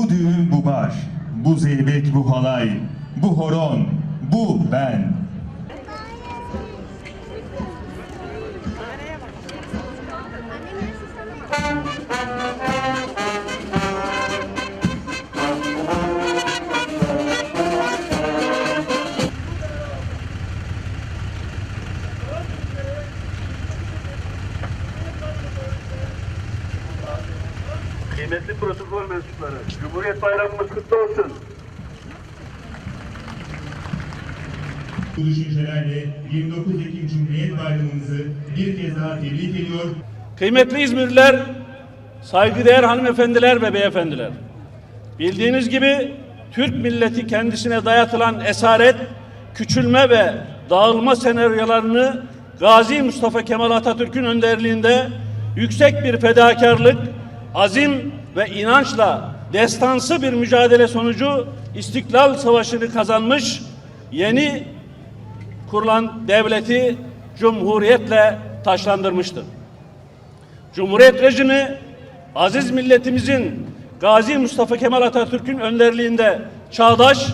Bu düğün bu bar, bu zeybek bu halay, bu horon, bu ben. Kıymetli protokol mensupları, Cumhuriyet Bayramımız kutlu olsun. Bu düşüncelerle 29 Ekim Cumhuriyet Bayramımızı bir kez daha tebrik ediyor. Kıymetli İzmirliler, saygıdeğer hanımefendiler ve beyefendiler. Bildiğiniz gibi Türk milleti kendisine dayatılan esaret, küçülme ve dağılma senaryolarını Gazi Mustafa Kemal Atatürk'ün önderliğinde yüksek bir fedakarlık, azim ve inançla destansı bir mücadele sonucu İstiklal Savaşı'nı kazanmış, yeni kurulan devleti cumhuriyetle taşlandırmıştır. Cumhuriyet rejimi aziz milletimizin Gazi Mustafa Kemal Atatürk'ün önderliğinde çağdaş,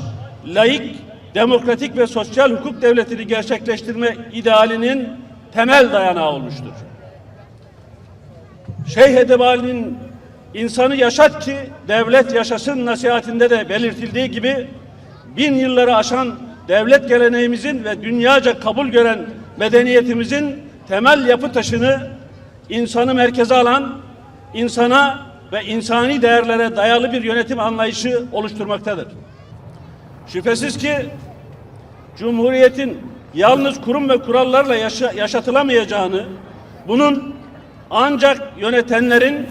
laik, demokratik ve sosyal hukuk devletini gerçekleştirme idealinin temel dayanağı olmuştur. Şeyh Edebali'nin insanı yaşat ki devlet yaşasın nasihatinde de belirtildiği gibi bin yılları aşan devlet geleneğimizin ve dünyaca kabul gören medeniyetimizin temel yapı taşını insanı merkeze alan, insana ve insani değerlere dayalı bir yönetim anlayışı oluşturmaktadır. Şüphesiz ki Cumhuriyetin yalnız kurum ve kurallarla yaşa- yaşatılamayacağını, bunun ancak yönetenlerin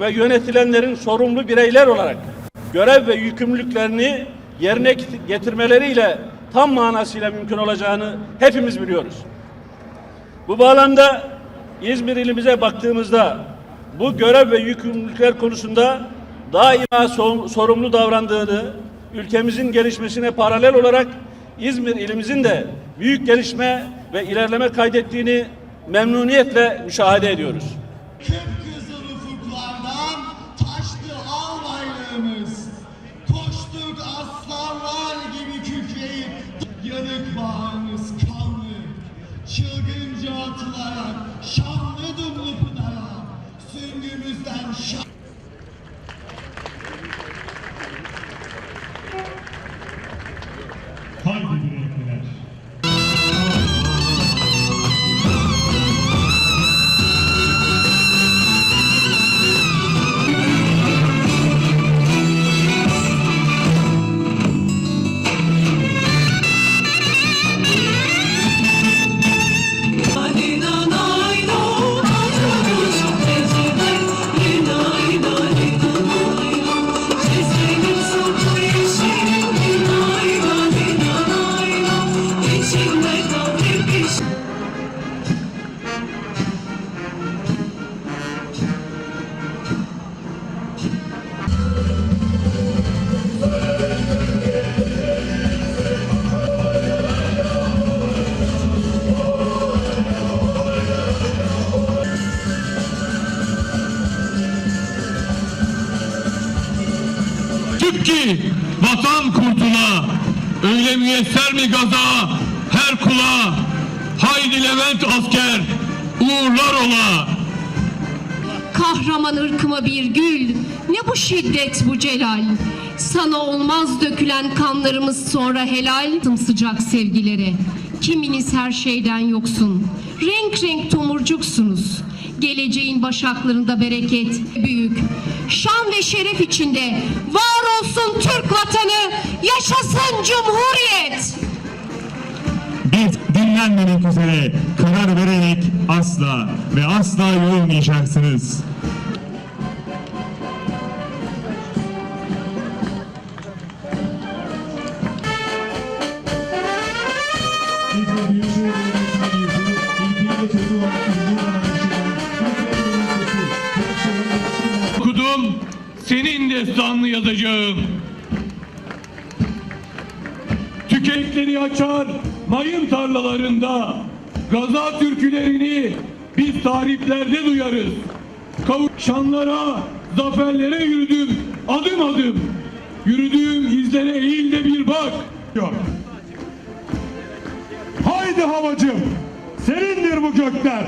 ve yönetilenlerin sorumlu bireyler olarak görev ve yükümlülüklerini yerine get- getirmeleriyle tam manasıyla mümkün olacağını hepimiz biliyoruz. Bu bağlamda İzmir ilimize baktığımızda bu görev ve yükümlülükler konusunda daima so- sorumlu davrandığını, ülkemizin gelişmesine paralel olarak İzmir ilimizin de büyük gelişme ve ilerleme kaydettiğini memnuniyetle müşahede ediyoruz. Çılgınca atılarak vatan kurtula, öyle müyesser mi gaza, her kula, haydi Levent asker, uğurlar ola. Kahraman ırkıma bir gül, ne bu şiddet bu celal. Sana olmaz dökülen kanlarımız sonra helal. Sıcak sevgilere, kiminiz her şeyden yoksun. Renk renk tomurcuksunuz. Geleceğin başaklarında bereket büyük. Şan ve şeref içinde var olsun Türk vatanı, yaşasın Cumhuriyet. Biz dinlenmemek üzere karar vererek asla ve asla yorulmayacaksınız. Senin destanını yazacağım. Tükenekleri açar, mayın tarlalarında, gaza türkülerini biz tariflerde duyarız. Kavuşanlara, zaferlere yürüdüm adım adım. Yürüdüğüm izlere eğil de bir bak. Yok. Haydi havacım, senindir bu gökler.